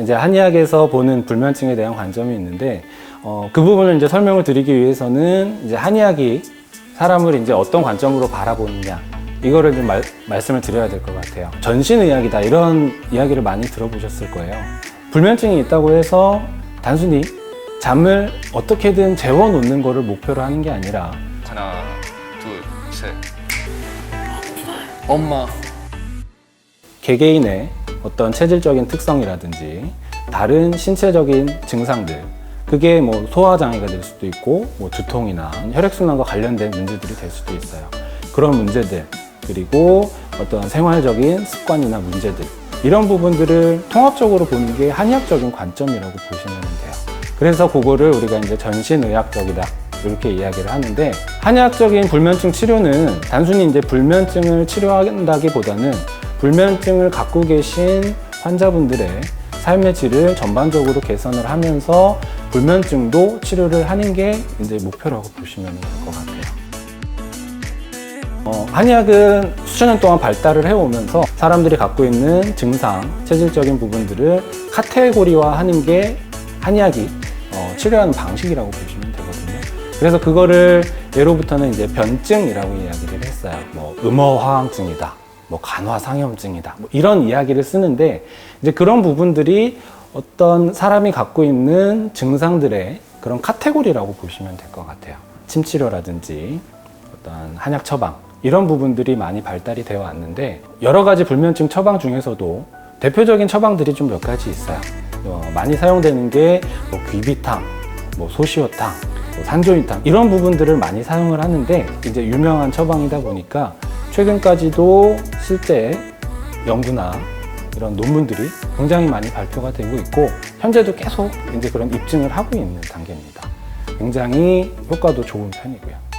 이제 한의학에서 보는 불면증에 대한 관점이 있는데 어, 그 부분을 이제 설명을 드리기 위해서는 이제 한의학이 사람을 이제 어떤 관점으로 바라보느냐 이거를 좀 말, 말씀을 드려야 될 것 같아요. 전신의학이다 이런 이야기를 많이 들어보셨을 거예요. 불면증이 있다고 해서 단순히 잠을 어떻게든 재워놓는 거를 목표로 하는 게 아니라 하나, 엄마. 개개인의 어떤 체질적인 특성이라든지 다른 신체적인 증상들 그게 뭐 소화 장애가 될 수도 있고 뭐 두통이나 혈액순환과 관련된 문제들이 될 수도 있어요 그런 문제들 그리고 어떤 생활적인 습관이나 문제들 이런 부분들을 통합적으로 보는 게 한의학적인 관점이라고 보시면 돼요 그래서 그거를 우리가 이제 전신의학적이다 이렇게 이야기를 하는데 한의학적인 불면증 치료는 단순히 이제 불면증을 치료한다기보다는 불면증을 갖고 계신 환자분들의 삶의 질을 전반적으로 개선을 하면서 불면증도 치료를 하는 게 이제 목표라고 보시면 될 것 같아요. 어, 한의학은 수천 년 동안 발달을 해오면서 사람들이 갖고 있는 증상, 체질적인 부분들을 카테고리화 하는 게 한의학이 어, 치료하는 방식이라고 보시면 되거든요. 그래서 그거를 예로부터는 이제 변증이라고 이야기를 했어요. 뭐 음어화항증이다. 뭐 간화상염증이다. 뭐 이런 이야기를 쓰는데 이제 그런 부분들이 어떤 사람이 갖고 있는 증상들의 그런 카테고리라고 보시면 될 것 같아요. 침치료라든지 어떤 한약 처방 이런 부분들이 많이 발달이 되어 왔는데 여러 가지 불면증 처방 중에서도 대표적인 처방들이 좀 몇 가지 있어요. 어, 많이 사용되는 게 뭐 귀비탕, 뭐 소시오탕, 뭐 산조인탕 이런 부분들을 많이 사용을 하는데 이제 유명한 처방이다 보니까 최근까지도 실제 연구나 이런 논문들이 굉장히 많이 발표가 되고 있고 현재도 계속 이제 그런 입증을 하고 있는 단계입니다. 굉장히 효과도 좋은 편이고요.